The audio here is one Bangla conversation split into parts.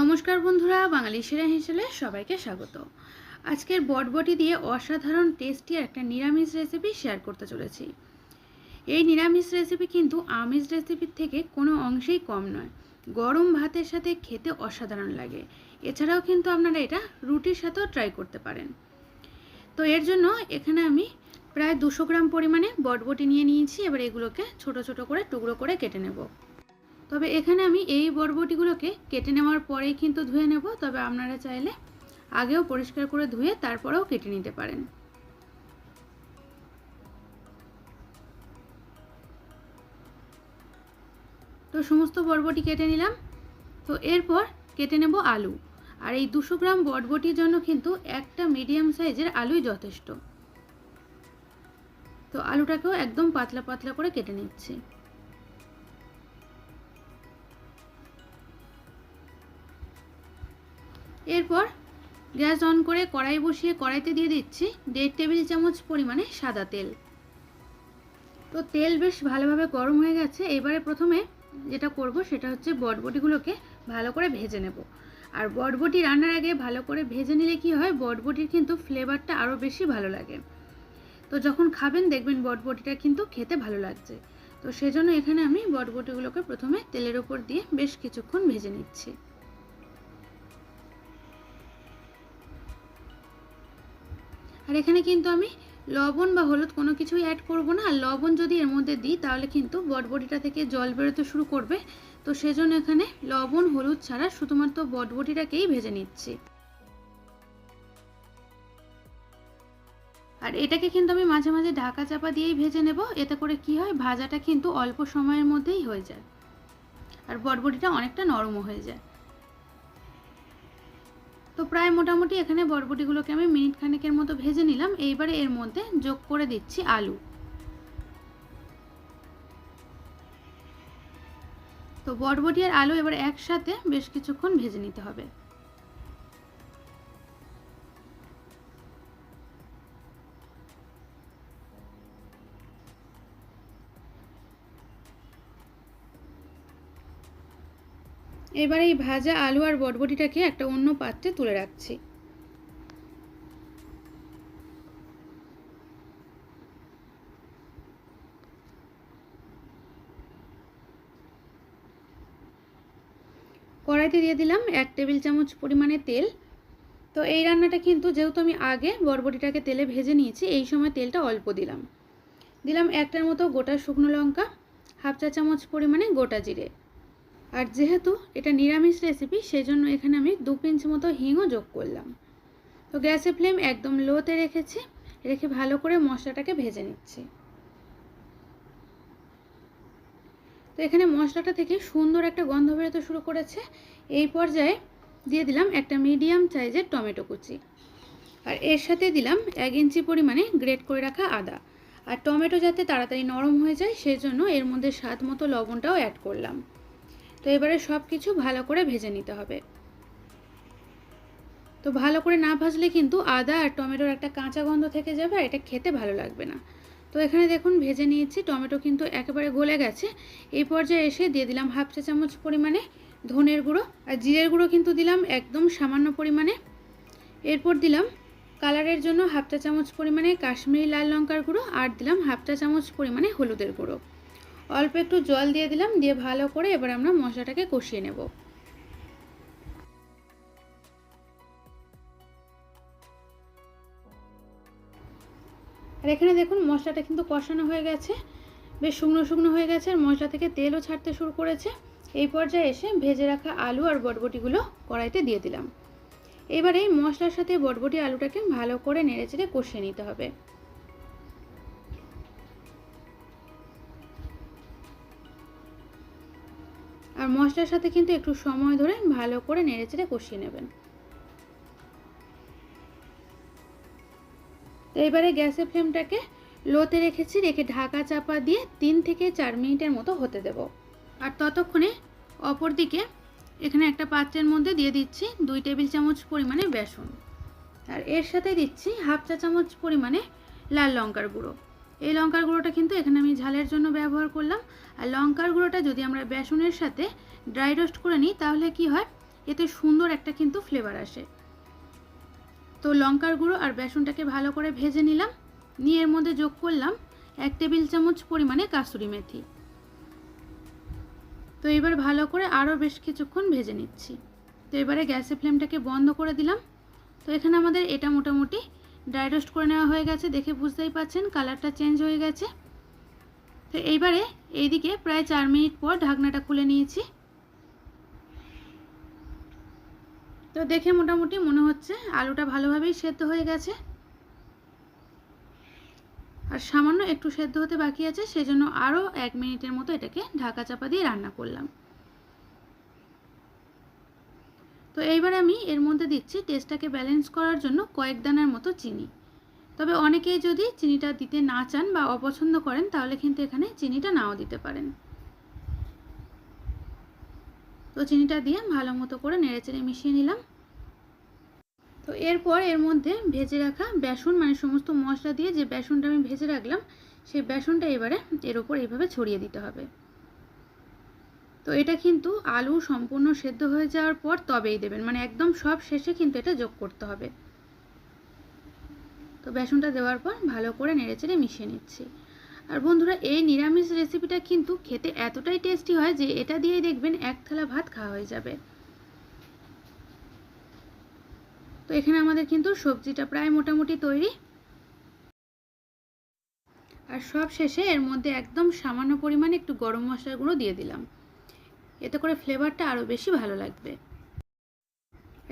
নমস্কার বন্ধুরা, বাঙালি সেরা হিসেবে সবাইকে স্বাগত। আজকের বটবটি দিয়ে অসাধারণ টেস্টি একটা নিরামিষ রেসিপি শেয়ার করতে চলেছি। এই নিরামিষ রেসিপি কিন্তু আমিষ রেসিপির থেকে কোনো অংশেই কম নয়, গরম ভাতের সাথে খেতে অসাধারণ লাগে। এছাড়াও কিন্তু আপনারা এটা রুটির সাথেও ট্রাই করতে পারেন। তো এর জন্য এখানে আমি প্রায় দুশো গ্রাম পরিমাণে বটবটি নিয়ে নিয়েছি, এবার এগুলোকে ছোট ছোট করে টুকরো করে কেটে নেব। তবে এখানে আমি এই বরবটিগুলোকে কেটে নেওয়ার পরেই কিন্তু ধুয়ে নেব, তবে আপনারা চাইলে আগেও পরিষ্কার করে ধুয়ে তারপরেও কেটে নিতে পারেন। তো সমস্ত বরবটি কেটে নিলাম। তো এরপর কেটে নেব আলু। আর এই দুশো গ্রাম বটবটির জন্য কিন্তু একটা মিডিয়াম সাইজের আলুই যথেষ্ট। তো আলুটাকেও একদম পাতলা পাতলা করে কেটে নিচ্ছি। এরপর গ্যাস অন করে কড়াই বসিয়ে কড়াইতে দিয়ে দিচ্ছি দেড় টেবিল চামচ পরিমাণে সাদা তেল। তো তেল বেশ ভালোভাবে গরম হয়ে গেছে। এবারে প্রথমে যেটা করব সেটা হচ্ছে বটবটিগুলোকে ভালো করে ভেজে নেব। আর বটবটি রান্নার আগে ভালো করে ভেজে নিলে কি হয়, বটবটির কিন্তু ফ্লেভারটা আরও বেশি ভালো লাগে। তো যখন খাবেন দেখবেন বটবটিটা কিন্তু খেতে ভালো লাগছে। তো সেজন্য এখানে আমি বটবটিগুলোকে প্রথমে তেলের ওপর দিয়ে বেশ কিছুক্ষণ ভেজে নিচ্ছি। আর এখানে কিন্তু আমি লবণ বা হলুদ কোনো কিছুই অ্যাড করব না। আর লবণ যদি এর মধ্যে দিই, তাহলে কিন্তু বটবটিটা থেকে জল বেরোতে শুরু করবে। তো সেজন্য এখানে লবণ, হলুদ ছাড়া শুধুমাত্র বটবটিটাকেই ভেজে নিচ্ছি। আর এটাকে কিন্তু আমি মাঝে মাঝে ঢাকা চাপা দিয়েই ভেজে নেব। এতে করে কি হয়, ভাজাটা কিন্তু অল্প সময়ের মধ্যেই হয়ে যায়। আর বটবটিটা অনেকটা নরমও হয়ে যায়। তো প্রায় মোটামুটি এখানে বরবটিগুলোকে আমি মিনিট খানেকের মতো ভেজে নিলাম। এইবারে এর মধ্যে যোগ করে দিচ্ছি আলু। তো বরবটি আর আলু এবার একসাথে বেশ কিছুক্ষণ ভেজে নিতে হবে। এবার এই ভাজা আলু আর বটবটিটাকে একটা অন্য পাত্রে তুলে রাখছি। কড়াইতে দিয়ে দিলাম এক টেবিল চামচ পরিমাণে তেল। তো এই রান্নাটা কিন্তু যেহেতু আমি আগে বরবটিটাকে তেলে ভেজে নিয়েছি, এই সময় তেলটা অল্প দিলাম। দিলাম একটার মতো গোটা শুকনো লঙ্কা, হাফ চা চামচ পরিমাণে গোটা জিরে। আর যেহেতু এটা নিরামিষ রেসিপি সেই জন্য এখানে আমি দু পিঞ্চ মতো হিংও যোগ করলাম। তো গ্যাসের ফ্লেম একদম লোতে রেখেছি, রেখে ভালো করে মশলাটাকে ভেজে নিচ্ছি। তো এখানে মশলাটা থেকে সুন্দর একটা গন্ধ বেরোতে শুরু করেছে। এই পর্যায়ে দিয়ে দিলাম একটা মিডিয়াম সাইজের টমেটো কুচি। আর এর সাথে দিলাম এক ইঞ্চি পরিমাণে গ্রেট করে রাখা আদা। আর টমেটো যাতে তাড়াতাড়ি নরম হয়ে যায়, সেজন্য এর মধ্যে স্বাদ মতো লবণটাও অ্যাড করলাম। তো এবারে সব কিছু ভালো করে ভেজে নিতে হবে। তো ভালো করে না ভাজলে কিন্তু আদা আর টমেটোর একটা কাঁচা গন্ধ থেকে যাবে এটা খেতে ভালো লাগবে না। তো এখানে দেখুন ভেজে নিয়েছি, টমেটো কিন্তু একেবারে গলে গেছে। এই পর্যায়ে এসে দিয়ে দিলাম হাফ চা চামচ পরিমাণে ধনের গুঁড়ো, আর জিরের গুঁড়ো কিন্তু দিলাম একদম সামান্য পরিমাণে। এরপর দিলাম কালারের জন্য হাফ চা চামচ পরিমাণে কাশ্মীরি লাল লঙ্কার গুঁড়ো, আর দিলাম হাফ চা চামচ পরিমাণে হলুদের গুঁড়ো। অল্প একটু জল দিয়ে দিলাম, দিয়ে ভালো করে এবার আমরা মশলাটাকে কষিয়ে নেব। আর এখানে দেখুন মশলাটা কিন্তু কষানো হয়ে গেছে, বেশ শুকনো শুকনো হয়ে গেছে, আর মশলা থেকে তেলও ছাড়তে শুরু করেছে। এই পর্যায়ে এসে ভেজে রাখা আলু আর বটবটিগুলো কড়াইতে দিয়ে দিলাম। এবার এই মশলার সাথে বটবটি আলুটাকে ভালো করে নেড়েচেড়ে কষিয়ে নিতে হবে। আর মশলার সাথে কিন্তু একটু সময় ধরে ভালো করে নেড়েচেড়ে কষিয়ে নেবেন। এবারে গ্যাসের ফ্লেমটাকে লোতে রেখেছি, রেখে ঢাকা চাপা দিয়ে তিন থেকে চার মিনিটের মতো হতে দেব। আর ততক্ষণে অপর দিকে এখানে একটা পাত্রের মধ্যে দিয়ে দিচ্ছি দুই টেবিল চামচ পরিমাণে বেসন। আর এর সাথে দিচ্ছি হাফ চা চামচ পরিমাণে লাল লঙ্কার গুঁড়ো। এই লঙ্কার গুঁড়োটা কিন্তু এখানে আমি ঝালের জন্য ব্যবহার করলাম। আর লঙ্কার গুঁড়োটা যদি আমরা বেসনের সাথে ড্রাই রোস্ট করে নিই, তাহলে কি হয়? এতে সুন্দর একটা কিন্তু ফ্লেভার আসে। তো লঙ্কার গুঁড়ো আর বেসনটাকে ভালো করে ভেজে নিলাম। নিয়ে এর মধ্যে যোগ করলাম এক টেবিল চামচ পরিমাণে কাসুরি মেথি। তো এবার ভালো করে আরও বেশ কিছুক্ষণ ভেজে নিচ্ছি। তো এবারে গ্যাসের ফ্লেমটাকে বন্ধ করে দিলাম। তো এখানে আমাদের এটা মোটামুটি ড্রাই রোস্ট করে নেওয়া হয়ে গেছে, দেখে বুঝতেই পাচ্ছেন কালারটা চেঞ্জ হয়ে গেছে। তো এইবারে এইদিকে প্রায় চার মিনিট পর ঢাকনাটা খুলে নিয়েছি। তো দেখে মোটামুটি মনে হচ্ছে আলুটা ভালোভাবেই সেদ্ধ হয়ে গেছে। আর সামান্য একটু সেদ্ধ হতে বাকি আছে, সেজন্য আরও এক মিনিটের মতো এটাকে ঢাকা চাপা দিয়ে রান্না করলাম। তো এইবার আমি এর মধ্যে দিচ্ছি টেস্টটাকে ব্যালেন্স করার জন্য কয়েক দানার মতো চিনি। তবে অনেকেই যদি চিনিটা দিতে না চান বা অপছন্দ করেন, তাহলে কিন্তু এখানে চিনিটা নাও দিতে পারেন। তো চিনিটা দিয়ে ভালো মতো করে নেড়েচেড়ে মিশিয়ে নিলাম। তো এরপর এর মধ্যে ভেজে রাখা বেসন মানে সমস্ত মশলা দিয়ে যে বেসনটা আমি ভেজে রাখলাম, সেই বেসনটা এবারে এর ওপর এইভাবে ছড়িয়ে দিতে হবে। তো এটা কিন্তু আলু সম্পূর্ণ সেদ্ধ হয়ে যাওয়ার পর তবেই দেবেন। মানে একদম সব শেষে কিন্তু এটা যোগ করতে হবে। তো বেসনটা দেওয়ার পর ভালো করে নেড়েচেড়ে মিশিয়ে নিচ্ছি। আর বন্ধুরা, এই নিরামিষ রেসিপিটা কিন্তু খেতে এতটাই টেস্টি হয় যে এটা দিয়েই দেখবেন এক থালা ভাত খাওয়া হয়ে যাবে। তো এখানে আমাদের কিন্তু সবজিটা প্রায় মোটামুটি তৈরি। আর সব শেষে এর মধ্যে একদম সামান্য পরিমাণে একটু গরম মশলার গুঁড়ো দিয়ে দিলাম। এতে করে ফ্লেভারটা আরও বেশি ভালো লাগবে।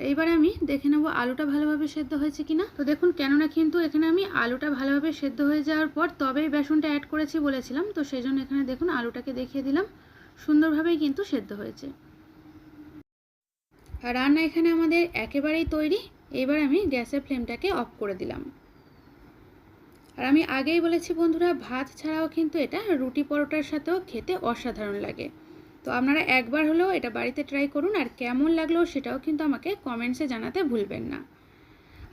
এইবারে আমি দেখে নেব আলুটা ভালোভাবে সেদ্ধ হয়েছে কিনা। তো দেখুন, কেননা কিন্তু এখানে আমি আলুটা ভালোভাবে সেদ্ধ হয়ে যাওয়ার পর তবেই বেসনটা অ্যাড করেছি বলেছিলাম। তো সেই জন্য এখানে দেখুন, আলুটাকে দেখিয়ে দিলাম। সুন্দরভাবেই কিন্তু সেদ্ধ হয়েছে। রান্না এখানে আমাদের একেবারেই তৈরি। এবার আমি গ্যাসের ফ্লেমটাকে অফ করে দিলাম। আর আমি আগেই বলেছি বন্ধুরা, ভাত ছাড়াও কিন্তু এটা রুটি পরোটার সাথেও খেতে অসাধারণ লাগে। তো আপনারা একবার হলেও এটা বাড়িতে ট্রাই করুন আর কেমন লাগল সেটাও কিন্তু আমাকে কমেন্টসে জানাতে ভুলবেন না।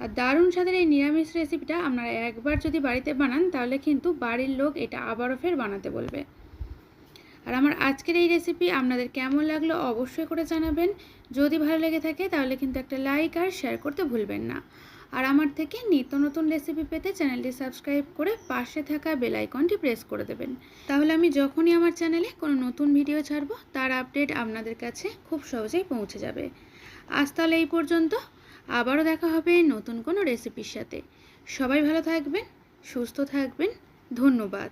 আর দারুণ স্বাদের এই নিরামিষ রেসিপিটা আপনারা একবার যদি বাড়িতে বানান তাহলে কিন্তু বাড়ির লোক এটা আবারও ফের বানাতে বলবে। আর আমার আজকের এই রেসিপি আপনাদের কেমন লাগল অবশ্যই করে জানাবেন। যদি ভালো লেগে থাকে তাহলে কিন্তু একটা লাইক আর শেয়ার করতে ভুলবেন না। আর আমার থেকে নিত্য নতুন রেসিপি পেতে চ্যানেলটি সাবস্ক্রাইব করে পাশে থাকা বেল আইকনটি প্রেস করে দেবেন। তাহলে আমি যখনই আমার চ্যানেলে কোনো নতুন ভিডিও ছাড়বো, তার আপডেট আপনাদের কাছে খুব সহজেই পৌঁছে যাবে। আজ তাহলে এই পর্যন্ত। আবারও দেখা হবে নতুন কোনো রেসিপির সাথে। সবাই ভালো থাকবেন, সুস্থ থাকবেন। ধন্যবাদ।